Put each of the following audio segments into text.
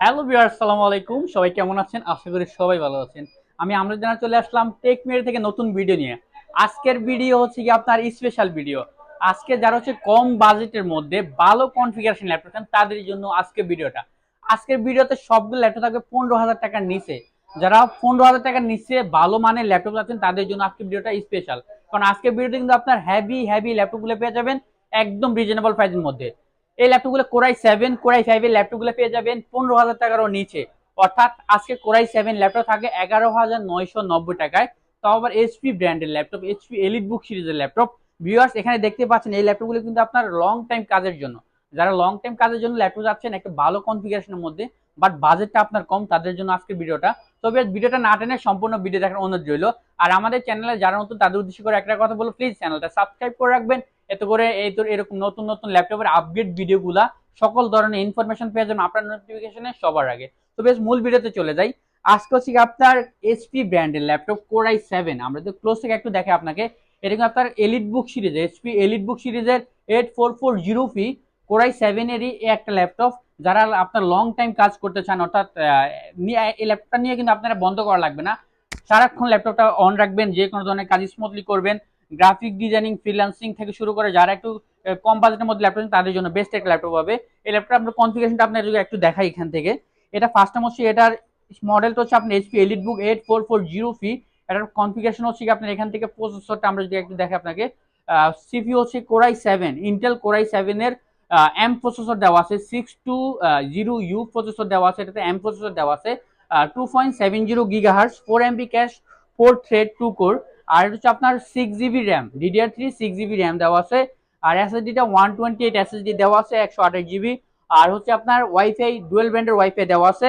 Hello বিয়ার আসসালামু আলাইকুম। সবাই কেমন আছেন? আশা করি সবাই ভালো আছেন। আমি আমরা জানা চলে আসলাম টেক মেরে থেকে নতুন ভিডিও নিয়ে। আজকের ভিডিও হচ্ছে কি আপনার স্পেশাল ভিডিও। আজকে যারা হচ্ছে কম বাজেটের মধ্যে ভালো কনফিগারেশন ল্যাপটপ চান, তাদের জন্য আজকের ভিডিওটা। আজকের ভিডিওতে সবগুলো ল্যাপটপ থাকবে পনেরো হাজার টাকার নিচে। যারা পনেরো হাজার টাকার নিচে ভালো মানের ল্যাপটপ আছেন তাদের জন্য আজকের ভিডিওটা স্পেশাল কারণ আজকের ভিডিওতে কিন্তু আপনার হ্যাভি হ্যাভি ল্যাপটপগুলো পেয়ে যাবেন একদম রিজনেবল প্রাইসের মধ্যে। এই ল্যাপটপগুলো কোরাই সেভেন কোরাই ফাইভের ল্যাপটপগুলো পেয়ে যাবেন পনেরো হাজার টাকারও নিচে। অর্থাৎ আজকে কোরাই সেভেন ল্যাপটপ থাকে এগারো হাজার নয়শো নব্বই টাকায়। তাও আবার এইচপি ব্র্যান্ডের ল্যাপটপ এইচপি এলিট বুক সিরিজের ল্যাপটপ ভিউয়ার্স এখানে দেখতে পাচ্ছেন এই ল্যাপটপগুলো কিন্তু আপনার লং টাইম কাজের জন্য। যারা লং টাইম কাজের জন্য ল্যাপটপ যাচ্ছেন একটা ভালো কনফিগারেশনের মধ্যে বাট বাজেটটা আপনার কম, তাদের জন্য আজকের ভিডিওটা। তবে ভিডিওটা না টেনে সম্পূর্ণ ভিডিও দেখার অনুরোধ রইল। আর আমাদের চ্যানেলে যারা নতুন, তাদের উদ্দেশ্য করে একটা কথা বলো প্লিজ চ্যানেলটা সাবস্ক্রাইব করে রাখবেন। এতে করে এই তো এরকম নতুন নতুন ল্যাপটপের আপডেট ভিডিওগুলা সকল ধরনের ইনফরমেশন পেয়ে যাবেন আপনার নোটিফিকেশনে সবার আগে। তো বেশ, মূল ভিডিওতে চলে যাই। আজকে হচ্ছে আপনার এইচপি ব্র্যান্ডের ল্যাপটপ কোরাই সেভেন আমরা যদি ক্লোজ থেকে একটু দেখে আপনাকে কিন্তু আপনার এলিট বুক সিরিজ এইচপি এলিট বুক সিরিজের এইট ফোর ফোর জিরো ফি কোরাই সেভেনেরই একটা ল্যাপটপ যারা আপনার লং টাইম কাজ করতে চান, অর্থাৎ এই ল্যাপটপটা নিয়ে কিন্তু আপনারা বন্ধ করা লাগবে না। সারাক্ষণ ল্যাপটপটা অন রাখবেন যে কোনো ধরনের কাজ স্মুথলি করবেন। গ্রাফিক ডিজাইনিং ফ্রিল্যান্সিং থেকে শুরু করে যারা একটু কম বাজেটের মধ্যে ল্যাপটপ তাদের জন্য বেস্ট একটা ল্যাপটপ হবে। এই ল্যাপটপ আপনার কনফিগারেশনটা আপনার যদি একটু দেখাই এখান থেকে, এটা ফার্স্ট টাইম হচ্ছে এটার মডেলটা হচ্ছে আপনার HP EliteBook eight four four zero ফি এটার কনফিগারেশন হচ্ছে কি আপনার এখান থেকে প্রসেসরটা আমরা যদি একটু দেখে আপনাকে সিপি হচ্ছে core i seven Intel core i সেভেনের এম প্রসেসর দেওয়া আছে six two zero U processor দেওয়া আছে, এটাতে এম প্রসেসর দেওয়া আছে two point seven zero gigahertz four MB cache four thread two core আর এটা হচ্ছে আপনার six GB RAM DDR three six GB RAM দেওয়া আছে। আর এসএসডিটা ওয়ান টোয়েন্টি এইট এসএসডি দেওয়া আছে, একশো আঠাশ জিবি আর হচ্ছে আপনার ওয়াইফাই ডুয়েল ব্যান্ডের ওয়াইফাই দেওয়া আছে।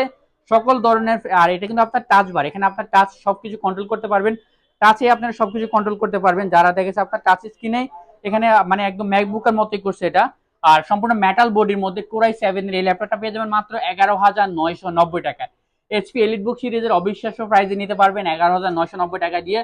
সকল ধরনের, আর এটা কিন্তু আপনার টাচ বার এখানে আপনার টাচ সবকিছু কন্ট্রোল করতে পারবেন। টাচে আপনার সবকিছু কন্ট্রোল করতে পারবেন। যারা দেখেছে আপনার টাচ স্ক্রিনে এখানে মানে একদম ম্যাকবুকের মতোই করছে এটা। আর সম্পূর্ণ মেটাল বডির মধ্যে কোরাই সেভেনের এই ল্যাপটপটা পেয়ে যাবেন মাত্র এগারো হাজার নয়শো নব্বই টাকায়। এইচপি এলিট বুক সিরিজের অবিশ্বাস্য প্রাইজে নিতে পারবেন এগারো হাজার নয়শো নব্বই টাকা দিয়ে।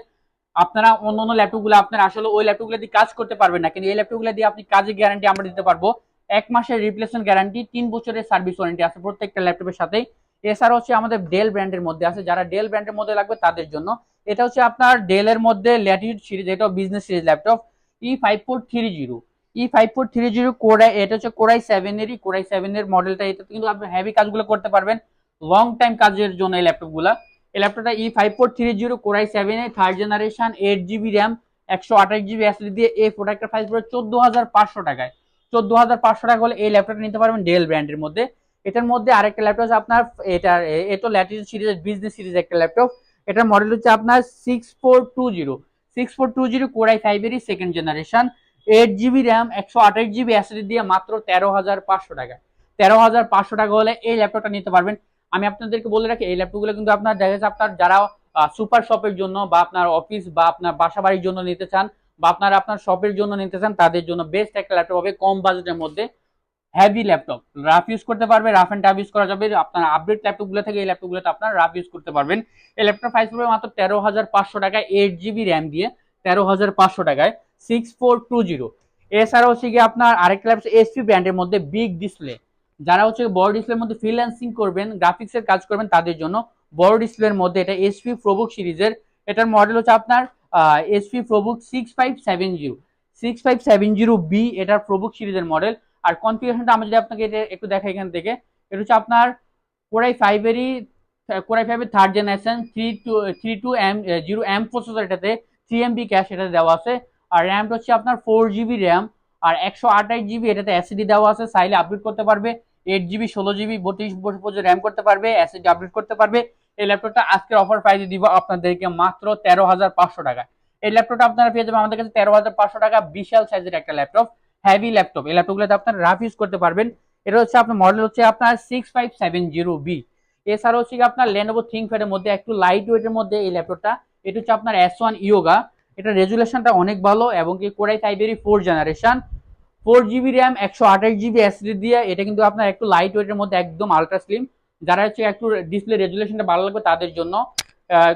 আপনারা অন্য অন্য ল্যাপটপগুলো আপনারা আসলে ওই ল্যাপটপগুলো দিয়ে কাজ করতে পারবেন না। কিন্তু এই ল্যাপটপগুলো দিয়ে আপনি কাজের গ্যারান্টি আমরা দিতে পারব। এক মাসের রিপ্লেসমেন্ট গ্যারান্টি তিন বছরের সার্ভিস ওয়ারেন্টি আছে প্রত্যেকটা ল্যাপটপের সাথে এছাড়া হচ্ছে আমাদের ডেল ব্র্যান্ডের মধ্যে আছে। যারা ডেল ব্র্যান্ডের মধ্যে লাগবে তাদের জন্য। এটা হচ্ছে আপনার ডেলের মধ্যে ল্যাটিউড সিরিজ এটা business series laptop E five four three zero E five four three zero core i এটা হচ্ছে কোরাই সেভেনেরই কোরাই সেভেনের মডেলটা এটা কিন্তু আপনি হেভি কাজগুলো করতে পারবেন। লং টাইম কাজের জন্য এই ল্যাপটপগুলো এই ল্যাপটপটা E five four three zero core i seven A third generation eight GB RAM একশো আঠাশ জিবি এসডি দিয়ে এই প্রোডাক্টের প্রাইস পড়ে চোদ্দ হাজার পাঁচশো টাকায়। চোদ্দ হাজার পাঁচশো টাকা হলে এই ল্যাপটপটা নিতে পারবেন ডেল ব্র্যান্ডের মধ্যে। এটার মধ্যে আরেকটা ল্যাপটপ আছে আপনার, এটা ল্যাটিটিউড সিরিজের বিজনেস সিরিজ একটা ল্যাপটপ এটার মডেল হচ্ছে আপনার six four two zero six four two zero core i ফাইভেরই second generation eight GB RAM একশো আঠাশ জিবি এসডি দিয়ে মাত্র তেরো হাজার পাঁচশো টাকা। তেরো হাজার পাঁচশো টাকা হলে এই ল্যাপটপটা নিতে পারবেন আমি আপনাদেরকে বলে রাখি, এই ল্যাপটপগুলো কিন্তু আপনার দেখা যাচ্ছে আপনার যারা সুপার শপের জন্য বা আপনার অফিস বা আপনার বাসা বাড়ির জন্য নিতে চান বা আপনার আপনার শপের জন্য নিতে চান, তাদের জন্য বেস্ট একটা ল্যাপটপ হবে কম বাজেটের মধ্যে হ্যাভি ল্যাপটপ রাফ ইউজ করতে পারবে রাফ অ্যান্ড টাফ ইউজ করা যাবে, আপনার আপডেট ল্যাপটপগুলো থেকে এই ল্যাপটপগুলোতে আপনার রাফ ইউজ করতে পারবেন। এই ল্যাপটপ প্রাইস পড়বে মাত্র তেরো হাজার পাঁচশো টাকায় এইট জিবি র্যাম দিয়ে তেরো হাজার পাঁচশো টাকায় সিক্স ফোর টু জিরো এছাড়া হচ্ছে গিয়ে আপনার আরেকটা ল্যাপটপ এসপি ব্র্যান্ডের মধ্যে বিগ ডিসপ্লে যারা হচ্ছে বড় ডিসপ্লের মধ্যে ফ্রিল্যান্সিং করবেন গ্রাফিক্সের কাজ করবেন, তাদের জন্য বড় ডিসপ্লের মধ্যে এটা এসপি প্রোবুক সিরিজের, এটার মডেল হচ্ছে আপনার HP ProBook six five seven zero six five seven zero B এটার প্রোবুক সিরিজের মডেল আর কনফিগারেশনটা আমরা যদি আপনাকে এটা একটু দেখাই এখান থেকে, এটা হচ্ছে আপনার কোরাই ফাইভেরই কোরাই ফাইভের third generation three two three two M zero M processor এটাতে থ্রি এমবি ক্যাশ এটাতে দেওয়া আছে। আর র্যামটা হচ্ছে আপনার ফোর জিবি র্যাম আর একশো আঠাশ জিবি এটাতে এসিডি দেওয়া আছে, চাইলে আপডেট করতে পারবে। এইট জিবি ষোলো জিবি বত্রিশ বছর পর্যন্ত র্যাম করতে পারবে এসিডি আপডেট করতে পারবে। এই ল্যাপটপটা আজকের অফার প্রাইসে দিব আপনাদেরকে মাত্র তেরো হাজার পাঁচশো টাকা এই ল্যাপটপটা আপনারা পেয়ে যাবেন আমাদের কাছে তেরো হাজার পাঁচশো টাকা, বিশাল সাইজের একটা ল্যাপটপ হ্যাভি ল্যাপটপ এই ল্যাপটপগুলোতে আপনার রাফ ইউজ করতে পারবেন। এটা হচ্ছে আপনার মডেল হচ্ছে আপনার six five seven zero B এছাড়া হচ্ছে আপনার লেনোভো থিঙ্কপ্যাডের মধ্যে একটু লাইট ওয়েটের মধ্যে এই ল্যাপটপটা এটা হচ্ছে আপনার এস ওয়ান ইয়োগা এটা রেজুলেশনটা অনেক ভালো এবং কি core i ফাইভেরই four generation four GB RAM একশো আঠাশ জিবি এসডি দিয়ে, এটা কিন্তু আপনার একটু লাইট ওয়েটের মধ্যে একদম আলট্রা স্লিম যারা হচ্ছে একটু ডিসপ্লে রেজুলেশনটা ভালো লাগবে তাদের জন্য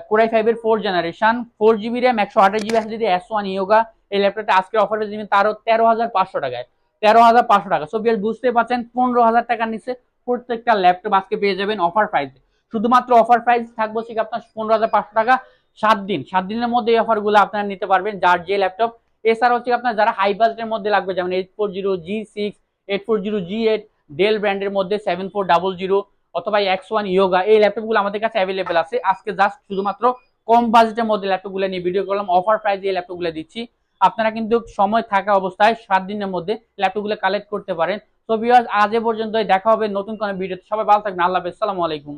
কোরাই ফাইভের four generation four GB RAM একশো আঠাশ জিবি এসডি দিয়ে এস ওয়ান ইয়োগা এই ল্যাপটপটা আজকের অফারে দিবেন তারও তেরো হাজার পাঁচশো টাকায়। তেরো হাজার পাঁচশো টাকা। সো বিয়ার বুঝতে পারছেন, পনেরো হাজার টাকার নিচে প্রত্যেকটা ল্যাপটপ আজকে পেয়ে যাবেন অফার প্রাইস শুধুমাত্র অফার প্রাইস থাকব হচ্ছে আপনার পনেরো হাজার পাঁচশো টাকা, সাত দিন। সাত দিনের মধ্যে এই অফারগুলো আপনারা নিতে পারবেন। যার যে ল্যাপটপ এছাড়া হচ্ছে আপনার যারা হাই বাজেটের মধ্যে লাগবে, যেমন eight four zero G six eight four zero G eight Dell ব্র্যান্ডের মধ্যে সেভেন ফোর ডাবল জিরো অথবা এক্স ওয়ান ইয়োগা এই ল্যাপটপগুলো আমাদের কাছে অ্যাভেলেবেল আছে। আজকে জাস্ট শুধুমাত্র কম বাজেটের মধ্যে ল্যাপটপগুলো নিয়ে ভিডিও করলাম অফার প্রাইসে এই ল্যাপটপগুলো দিচ্ছি। আপনারা কিন্তু সময় থাকা অবস্থায় সাত দিনের মধ্যে ল্যাপটপগুলো কালেক্ট করতে পারেন। তো ভিউয়ার্স আজ এ পর্যন্তই, দেখা হবে নতুন কোনো ভিডিওতে সবাই ভালো থাকবেন, আল্লাহ হাফেজ আলাইকুম।